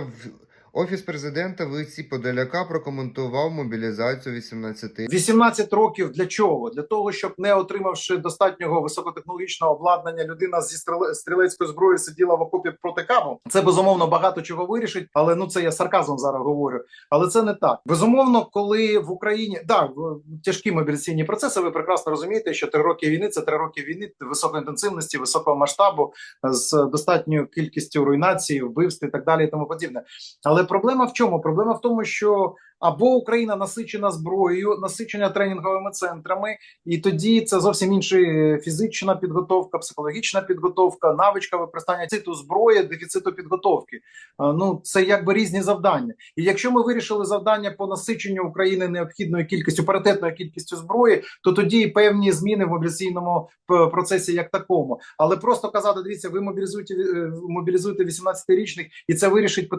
of Офіс президента в лиці Подоляка прокоментував мобілізацію 18 18 років для чого? Для того, щоб не отримавши достатнього високотехнологічного обладнання, людина зі стріле- стрілецькою зброєю сиділа в окопі проти кабу. Це безумовно багато чого вирішить, але ну це я сарказмом зараз говорю. Але це не так. Безумовно, коли в Україні да тяжкі мобілізаційні процеси, ви прекрасно розумієте, що три роки війни це три роки війни високої інтенсивності, високого масштабу з достатньою кількістю руйнації, вбивств і так далі, і тому подібне. Але проблема в чому? Проблема в тому, що або Україна насичена зброєю, насичена тренінговими центрами, і тоді це зовсім інша фізична підготовка, психологічна підготовка, навичка використання циту зброї, дефіциту підготовки. Ну це якби різні завдання. І якщо ми вирішили завдання по насиченню України необхідною кількістю паритетною кількістю зброї, то тоді і певні зміни в мобілізаційному процесі як такому. Але просто казати, дивіться, ви мобілізуєте мобілізуєте 18-річних, і це вирішить питання.